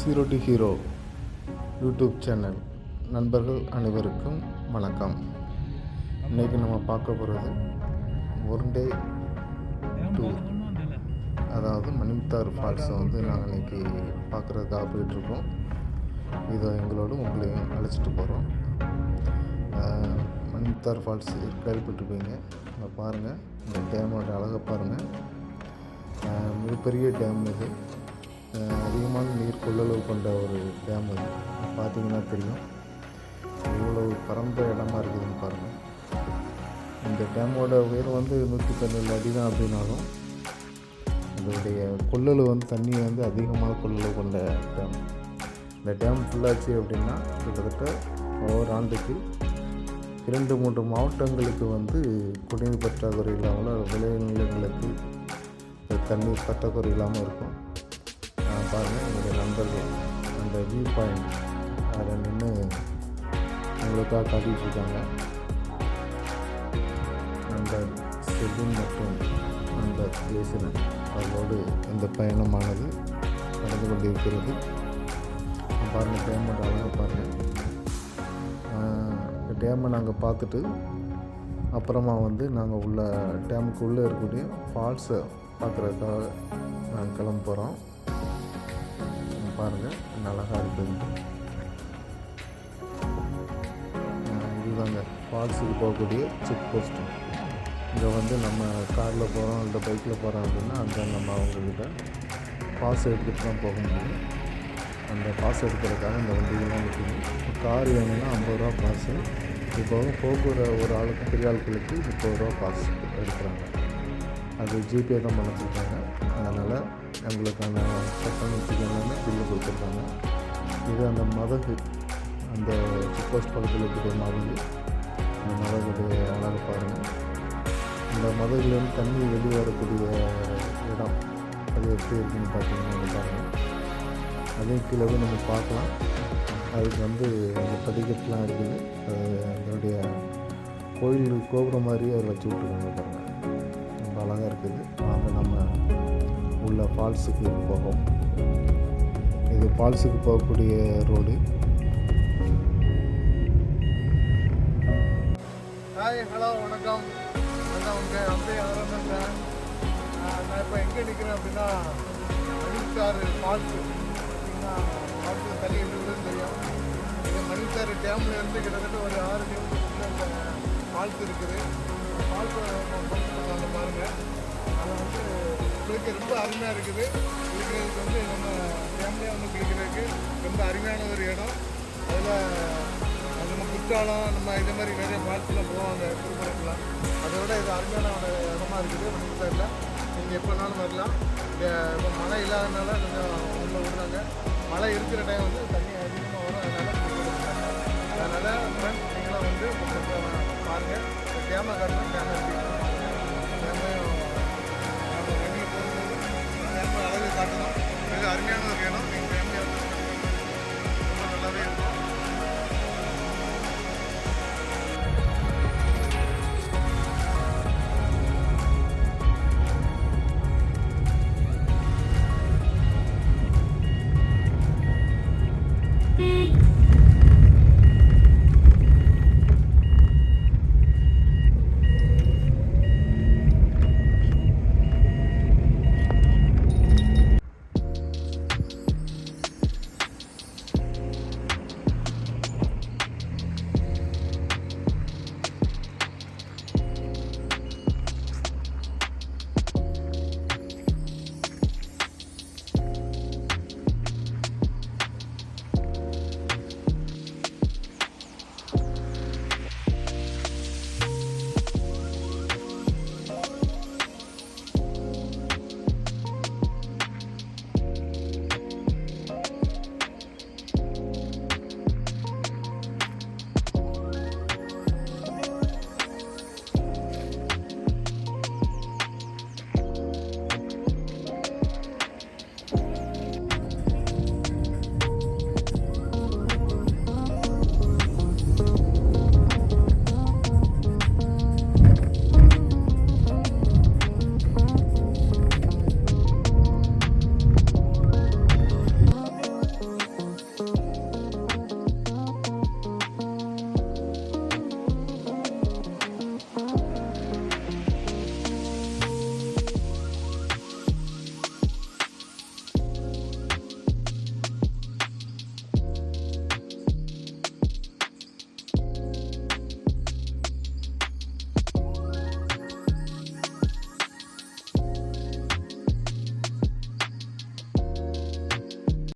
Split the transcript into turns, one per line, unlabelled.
Zero to hero YouTube channel நண்பர்கள் அனைவருக்கும் வணக்கம். இன்றைக்கி நம்ம பார்க்க போகிறது ஒன் டே டூர் அதாவது மணிமுத்தாறு ஃபால்ஸை வந்து நாங்கள் இன்றைக்கி பார்க்குறதுக்காக போயிட்டுருக்கோம் இதை எங்களோட உங்களையும் அழைச்சிட்டு போகிறோம் மணிமுத்தாறு ஃபால்ஸ் கேள்விப்பட்டிருப்பீங்க. இங்கே பாருங்கள் இந்த டேமோட அழகை பாருங்கள் மிகப்பெரிய டேம் இது. அதிகமான நீர் கொள்ளளவு கொண்ட ஒரு டேம் அது. பார்த்தீங்கன்னா தெரியும். இவ்வளவு பரந்த இடமா இருக்குதுன்னு பாருங்கள் இந்த டேமோட உயரம் வந்து நூற்றி பன்னெண்டு அடி தான் அப்படின்னாலும் அதனுடைய கொள்ளளவு வந்து தண்ணி வந்து அதிகமாக கொள்ளளவு கொண்ட டேம் இந்த டேம் ஃபுல்லாச்சு அப்படின்னா கிட்டத்தட்ட ஒவ்வொரு ஆண்டுக்கு இரண்டு மூன்று மாவட்டங்களுக்கு வந்து குடிநீர் பற்றாக்குறை இல்லாமல் விளைநிலங்களுக்கு தண்ணீர் பற்றாக்குறை இல்லாமல் இருக்கும். நண்பர்கள் அந்த வியூ பாயிண்ட் அதில் நின்று உங்களுக்காக காட்டிகிட்ருக்காங்க அந்த செல்வின் மற்றும் அந்த பேசினன் அவர்களோடு இந்த பயணமானது நடந்து கொண்டிருக்கிறது. பாருங்கள் டேமண்ட் அழகாக பாருங்கள் டேமை நாங்கள் பார்த்துட்டு அப்புறமா வந்து நாங்கள் உள்ள டேமுக்குள்ளே இருக்கக்கூடிய ஃபால்ஸை பார்க்குறதுக்காக நாங்கள் கிளம்ப போகிறோம் பாருங்கள் அழகாக இருக்குது இதுதாங்க ஃபால்ஸுக்கு போகக்கூடிய செக் போஸ்ட்டு இங்கே வந்து நம்ம காரில் போகிறோம் இல்லை பைக்கில் போகிறோம் அப்படின்னா அங்கே நம்ம அவங்கக்கிட்ட பாஸ் எடுத்துகிட்டு தான் போக முடியும். அந்த பாஸ் எடுக்கிறதுக்காக இந்த வண்டிகள்லாம் இருக்குது கார் வேணும்னா ஐம்பது ரூபா பாஸு. இப்போ போக்குவர ஒரு ஆளுக்கு பெரிய ஆட்களுக்கு முப்பது ரூபா பாஸ் எடுக்கிறாங்க. அது ஜிபே தான் பண்ண சொல்கிறாங்க அதனால் எங்களுக்கான கட்டணத்துக்கு எல்லாமே பில்லு கொடுத்துருக்காங்க. இது அந்த மதகு அந்த செக் போஸ்ட் பக்கத்தில் இருக்கக்கூடிய மதகு. அந்த மதகுடைய அழகு பாருங்கள் இந்த மதகுலேருந்து தண்ணி வெளியே வரக்கூடிய இடம் அது எப்படி இருக்குன்னு பார்த்தீங்கன்னா பாருங்கள் அதையும் கீழே நம்ம பார்க்கலாம். அதுக்கு வந்து அந்த படிக்கட்டுலாம் இருக்குது. அது அதனுடைய கோயில் கோபுரம் மாதிரியே அதில் வச்சு விட்ருக்காங்க பாருங்கள் அழகாக இருக்குது. வாங்க நம்ம உள்ள ஃபால்ஸுக்கு போகும் இது ஃபால்ஸுக்கு போகக்கூடிய ரோடு.
ஹாய் ஹலோ வணக்கம். நான் உங்கள் அம்பே ஆரம்பிச்சேன் நான் இப்போ எங்கே நிற்கிறேன் அப்படின்னா மணித்தாறு ஃபால்ஸு. பார்த்தீங்கன்னா ஃபால்ஸு தண்ணி இருக்குதுன்னு தெரியும் இந்த மணித்தாறு டேமில் இருந்து கிட்டத்தட்ட ஒரு ஆறு கிலோமீட்டர் இந்த ஃபால்ஸ் இருக்குது. ஃபால்ஸை பார்த்து பாருங்கள் அது வந்து குளிக்க ரொம்ப அருமையாக இருக்குது குளிக்கிறதுக்கு வந்து நம்ம ஃபேமிலியாக வந்து குளிக்கிறதுக்கு ரொம்ப அருமையான ஒரு இடம் அதில் அது நம்ம குற்றாலம் நம்ம இந்த மாதிரி நிறைய பால்ஸ்லாம் போவோம் அந்த திருப்பரப்புலாம் அதை விட இது அருமையான ஒரு இடமா இருக்குது மணிமுத்தாரில் நீங்கள் எப்போனாலும் வரலாம் இங்கே இப்போ மழை இல்லாதனால கொஞ்சம் உள்ள விடுறாங்க மழை இருக்கிற டைம் வந்து தண்ணி அதிகமாக வரும் அதனால அதனால் ஃப்ரெண்ட்ஸ் நீங்களாம் வந்து கொஞ்சம் பாருங்கள் இந்த கேமரா காட்டணும் கேமரா